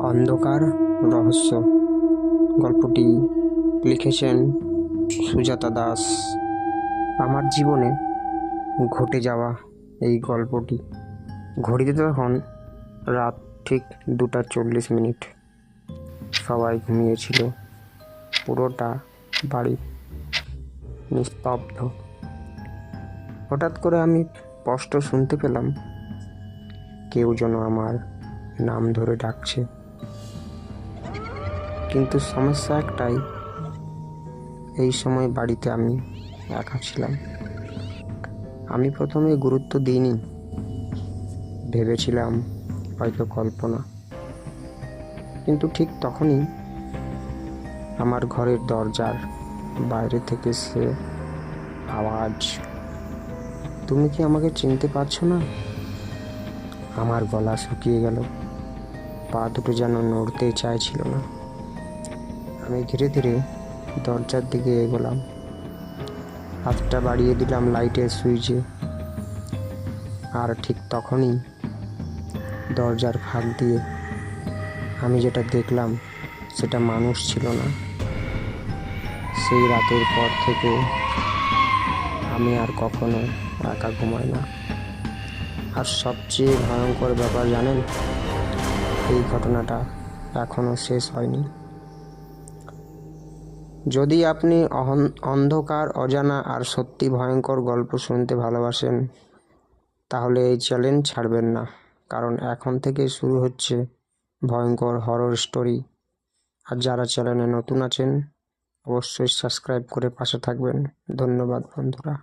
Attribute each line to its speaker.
Speaker 1: অন্ধকার রহস্য। গল্পটি লিখেছেন সুজাতা দাস। আমার জীবনে ঘটে যাওয়া এই গল্পটি। ঘড়িতে তখন রাত ঠিক দুটা চল্লিশ মিনিট। সবাই ঘুমিয়েছিল। পুরোটা বাড়ি নিস্তব্ধ। হঠাৎ করে আমি স্পষ্ট শুনতে পেলাম, কেউ যেন আমার নাম ধরে ডাকছে। কিন্তু সমস্যা একটাই, এই সময় বাড়িতে আমি একা ছিলাম। আমি প্রথমে গুরুত্ব দিইনি। ভেবেছিলাম হয়তো কল্পনা। কিন্তু ঠিক তখনই আমার ঘরের দরজার বাইরে থেকে সে আওয়াজ, তুমি কি আমাকে চিনতে পারছ না? আমার গলা শুকিয়ে গেল। পা দুটো যেন নড়তেই চাইছিল না। আমি ধীরে ধীরে দরজার দিকে এগোলাম। হাতটা বাড়িয়ে দিলাম লাইটের সুইচে। আর ঠিক তখনই দরজার ফাঁক দিয়ে আমি যেটা দেখলাম, সেটা মানুষ ছিল না। সেই রাতের পর থেকে আমি আর কখনো একা ঘুমাই না। আর সবচেয়ে ভয়ঙ্কর ব্যাপার জানেন এই ঘটনাটা এখনও শেষ হয়নি। যদি আপনি অন্ধকার, অজানা আর সত্যি ভয়ঙ্কর গল্প শুনতে ভালোবাসেন, তাহলে এই চ্যালেঞ্জ ছাড়বেন না, কারণ এখন থেকে শুরু হচ্ছে ভয়ঙ্কর হরর স্টোরি আর যারা চ্যানেলে নতুন আছেন, অবশ্যই সাবস্ক্রাইব করে পাশে থাকবেন। ধন্যবাদ বন্ধুরা।